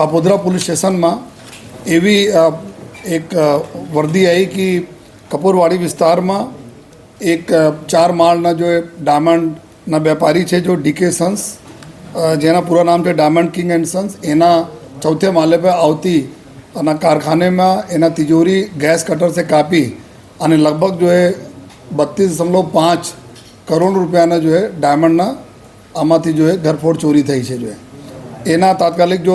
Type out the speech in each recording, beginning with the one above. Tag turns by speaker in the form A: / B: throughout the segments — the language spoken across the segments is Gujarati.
A: કાપોદ્રા પોલીસ સ્ટેશનમાં એવી એક વર્દી આવી કે કપૂરવાડી વિસ્તારમાં એક ચાર માળના જો ડાયમંડના વેપારી છે, જો ડીકે સન્સ જેના પૂરા નામ છે ડાયમંડ કિંગ એન્ડ સન્સ એના ચૌથે માલે પર આવતી અને કારખાનેમાં એના તિજોરી ગેસ કટર से કાપી અને લગભગ જો એ બત્રીસ દશમલવ પાંચ કરોડ રૂપિયાના જો એ ડાયમંડના આમાંથી જો એ ઘરફોડ ચોરી થઈ છે જો એ. એના તાત્કાલિક જો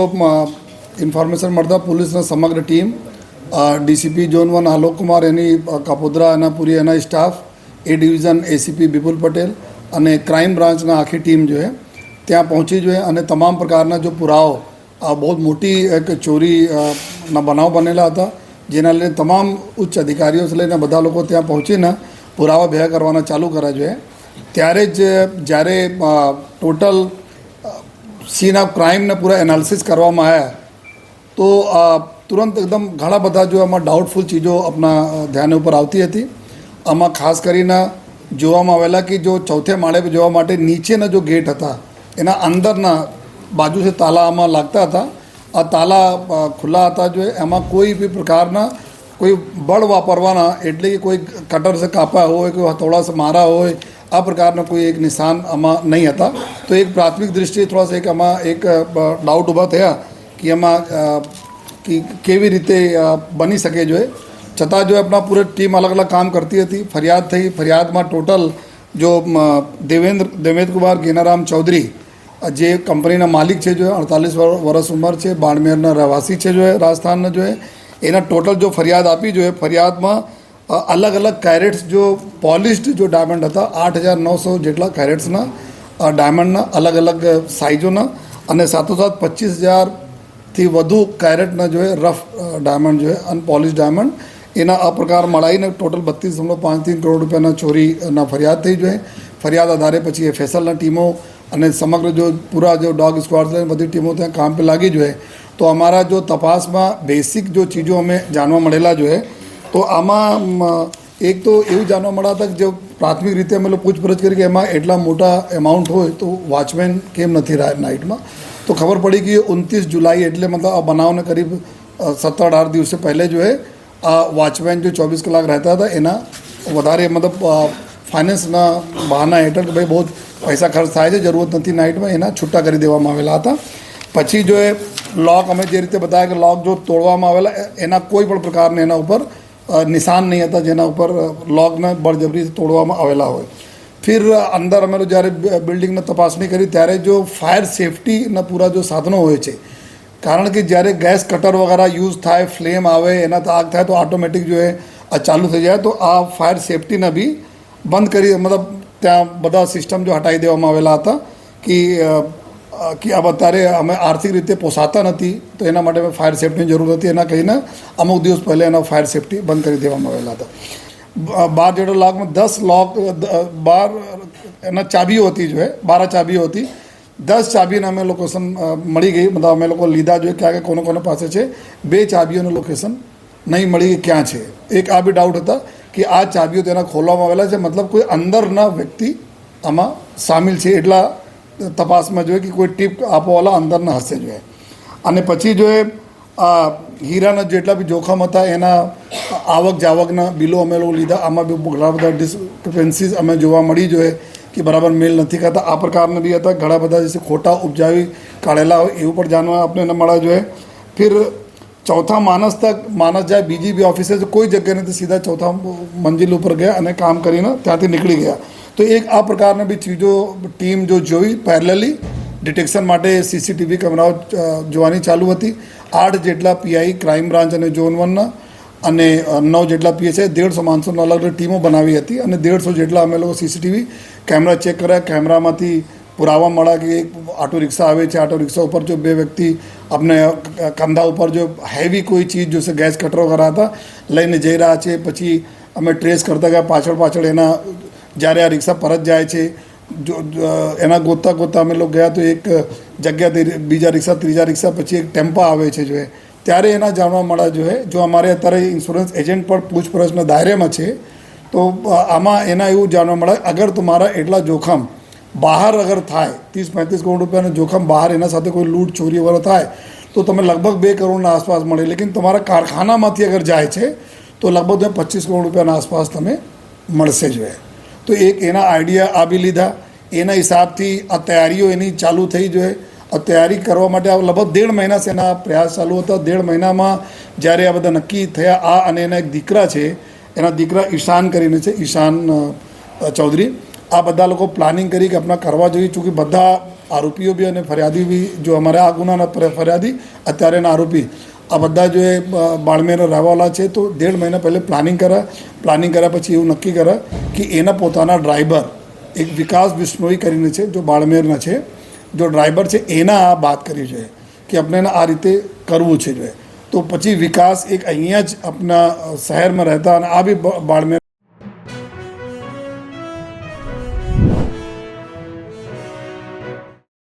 A: ઇન્ફોર્મેશન મળતા પોલીસના સમગ્ર team DCP zone one Alok Kumar, એની કાપોદ્રા એના પૂરી એના staff A division ACP Vipul Patel અને ક્રાઇમ બ્રાન્ચના આખી ટીમ જો છે ત્યાં પહોંચી જોઈએ અને તમામ પ્રકારના જો પુરાવો, આ બહુ મોટી એક ચોરીના બનાવ બનેલા હતા, જેના લઈને તમામ ઉચ્ચ અધિકારીઓ લઈને બધા લોકો ત્યાં પહોંચીને પુરાવા ભેગા કરવાના ચાલુ કર્યા જોઈએ ત્યારે જ જ્યારે ટોટલ સીન ઓફ ક્રાઇમને પૂરા એનાલિસિસ કરવામાં આવ્યા તો તુરંત એકદમ ઘણા બધા જો એમાં ડાઉટફુલ ચીજો આપણા ધ્યાન ઉપર આવતી હતી. આમાં ખાસ કરીને જોવામાં આવેલા કે જો ચોથે માળે જોવા માટે નીચેના જો ગેટ હતા, એના અંદરના બાજુથી તાલા આમાં લાગતા હતા, આ તાલા ખુલ્લા હતા જો, એમાં કોઈ બી પ્રકારના કોઈ બળ વાપરવાના, એટલે કે કોઈ કટર સે કાપા હોય, કોઈ હથોડા સે મારા હોય આ પ્રકારના કોઈ એક નિશાન આમાં નહીં હતા તો એક પ્રાથમિક દૃષ્ટિએ થોડા सा એક આમાં એક અ, ડાઉટ ઊભા થયા કે એમાં અ, કે કેવી રીતે અ, બની શકે જોઈએ છતાં જો આપણા પૂરી ટીમ અલગ અલગ કામ કરતી હતી ફરિયાદ થઈ ફરિયાદમાં ટોટલ જો અ, દેવેન્દ્ર દેવેન્દ્ર કુમાર ગેનારામ ચૌધરી અ, જે કંપનીના માલિક છે જો અડતાલીસ વર્ષ ઉંમર છે બાડમેરના રહેવાસી છે જો એ રાજસ્થાનના જો એ એના ટોટલ જો ફરિયાદ આપી જોઈએ ફરિયાદમાં અ, અલગ અલગ કેરેટ્સ જો પોલિશ્ડ જો ડાયમંડ હતા, આઠ હજાર નવસો જેટલા કેરેટ્સના ડાયમંડના અલગ અલગ સાઇઝોના અને સાથોસાથ પચીસ હજારથી વધુ કેરેટના જો રફ ડાયમંડ જોઈએ અનપોલિશ ડાયમંડ એના આ પ્રકાર મળાઈને ટોટલ બત્રીસ પાંચ ત્રણ કરોડ રૂપિયાના ચોરીના ફરિયાદ થઈ જોઈએ. ફરિયાદ આધારે પછી એફએસએલના ટીમો અને સમગ્ર જો પૂરા જો ડોગ સ્ક્વોડ છે, બધી ટીમો ત્યાં કામ પર લાગી જોઈએ. તો અમારા જો તપાસમાં બેસિક જો ચીજો અમે જાણવા મળેલા જોઈએ તો આમાં એક તો એવું જાણવા મળ્યા હતા કે જો પ્રાથમિક રીતે અમે લોકો પૂછપરછ કરી કે એમાં એટલા મોટા એમાઉન્ટ હોય તો વોચમેન કેમ નથી રહ્યા નાઇટમાં તો ખબર પડી કે ઉનતીસ જુલાઈ એટલે મતલબ આ બનાવને કરીબ સત્તર અઢાર દિવસે પહેલે જો હે આ વોચમેન જો ચોવીસ કલાક રહેતા હતા, એના વધારે મતલબ ફાઇનાન્સના બહાના હેઠળ કે ભાઈ બહુ પૈસા ખર્ચ થાય છે, જરૂરત નથી નાઇટમાં એના છૂટા કરી દેવામાં આવેલા હતા. પછી જો એ લોક અમે જે રીતે બતાવ્યા કે લોક જો તોડવામાં આવેલા એના કોઈ પણ પ્રકારને એના ઉપર નિશાન નહીં હતા જેના ઉપર લોગને બળજબરી તોડવામાં આવેલા હોય. ફિર અંદર અમે જ્યારે બિલ્ડિંગની તપાસણી કરી ત્યારે જો ફાયર સેફટીના પૂરા જો સાધનો હોય છે, કારણ કે જ્યારે ગેસ કટર વગેરે યુઝ થાય, ફ્લેમ આવે, એના આગ થાય તો ઓટોમેટિક જો એ, આ ચાલુ થઈ જાય તો આ ફાયર સેફટીને બી બંધ કરી, મતલબ ત્યાં બધા સિસ્ટમ જો હટાવી દેવામાં આવેલા હતા કે કે આ અત્યારે અમે આર્થિક રીતે પોસાતા નથી, તો એના માટે અમે ફાયર સેફટીની જરૂર હતી. એના કહીને અમુક દિવસ પહેલાં એના ફાયર સેફટી બંધ કરી દેવામાં આવેલા હતા. બાર જેટલા લોકમાં દસ લોક બાર એના ચાબીઓ હતી જો બાર ચાબીઓ હતી. દસ ચાબીને અમે લોકેશન મળી ગઈ. મતલબ અમે લોકો લીધા જોઈએ ક્યાં કોને કોને પાસે છે. બે ચાબીઓનું લોકેશન નહીં મળી ક્યાં છે. એક આ બી ડાઉટ હતા કે આ ચાબીઓ તેના ખોલવામાં આવેલા છે. મતલબ કોઈ અંદરના વ્યક્તિ આમાં સામેલ છે. એટલા તપાસમાં જોઈએ કે કોઈ ટીપ આપવાવાળા અંદરના હશે જોઈએ. અને પછી જો એ આ હીરાના જેટલા બી જોખમ હતા, એના આવક જાવકના બિલો અમે લોકો લીધા. આમાં બી ઘણા બધા ડિસ્ક્રિપન્સીસ અમે જોવા મળી જોઈએ કે બરાબર મેલ નથી કરતા આ પ્રકારના બી હતા. ઘણા બધા જે ખોટા ઉપજાવી કાઢેલા હોય એવું પણ જાણવા આપણે એને મળ્યા જોઈએ. ફિર ચોથા માણસ તક માણસ જાય બીજી બી ઓફિસે કોઈ જગ્યાએ નથી. સીધા ચોથા મંજિલ ઉપર ગયા અને કામ કરીને ત્યાંથી નીકળી ગયા. તો એક આ પ્રકારની બી ચીજો, ટીમ જો જોઈ પેરેલલી ડિટેક્શન માટે સીસીટીવી કેમેરાઓ જોવાની ચાલુ હતી. આઠ જેટલા પીઆઈ ક્રાઇમ બ્રાન્ચ અને ઝોન વનના અને નવ જેટલા પીએસઆઈ દેડસો માણસોની અલગ અલગ ટીમો બનાવી હતી અને દેડસો જેટલા અમે લોકો સીસીટીવી કેમેરા ચેક કર્યા. કેમેરામાંથી પુરાવા મળ્યા કે એક ઓટો રિક્ષા આવે છે. ઓટો રિક્ષા ઉપર જો બે વ્યક્તિ આપણે કંધા ઉપર જો હેવી કોઈ ચીજ જોશે, ગેસ કટરો કરા હતા લઈને જઈ રહ્યા છે. પછી અમે ટ્રેસ કરતા ગયા, પાછળ પાછળ એના જ્યારે આ રિક્ષા પરત જાય છે, જો એના ગોતતા ગોતતા અમે લોકો ગયા તો એક જગ્યાથી બીજા રિક્ષા, ત્રીજા રિક્ષા પછી એક ટેમ્પા આવે છે જો ત્યારે એના જાણવા મળ્યા જો જો અમારે અત્યારે ઇન્સ્યોરન્સ એજન્ટ પણ પૂછપરછના દાયરામાં છે, તો આમાં એના એવું જાણવા મળે અગર તમારા એટલા જોખમ બહાર અગર થાય, ત્રીસ પાંત્રીસ કરોડ રૂપિયાનું જોખમ બહાર એના સાથે કોઈ લૂંટ ચોરી વગેરે થાય, તો તમે લગભગ બે કરોડના આસપાસ મળે. લેકિન તમારા કારખાનામાંથી અગર જાય છે, તો લગભગ તમે પચીસ કરોડ રૂપિયાના આસપાસ તમે મળશે જ હોય તો એક એના આઈડિયા આપી લીધા. એના હિસાબથી આ તૈયારીઓ એની ચાલુ થઈ જોઈએ. આ તૈયારી કરવા માટે આ લગભગ દેઢ મહિના છે એના પ્રયાસ ચાલુ હતા. દેઢ મહિનામાં જ્યારે આ બધા નક્કી થયા આ અને એના એક દીકરા છે, એના દીકરા ઈશાન કરીને છે, ઈશાન ચૌધરી. આ બધા લોકો પ્લાનિંગ કરી કે આપણા કરવા જોઈએ. ચૂંકિ બધા આરોપીઓ બી અને ફરિયાદી બી, જો અમારે આ ગુનાના ફરિયાદી ફરિયાદી અત્યારેના આરોપી. આ બધા જો એ બાળમેર રહેવાવાળા છે, તો દેઢ મહિના પહેલે પ્લાનિંગ કરે. પ્લાનિંગ કર્યા પછી એવું નક્કી કરે કે એના પોતાના ડ્રાઈવર એક વિકાસ બિશ્નોઈ કરીને છે, જો બાળમેરના છે, જો ડ્રાઈવર છે, એના આ વાત કરી છે કે આપણે આ રીતે કરવું છે. જોઈએ તો પછી વિકાસ એક અહીંયા જ આપણા શહેરમાં રહેતા અને આ બી બાળમેર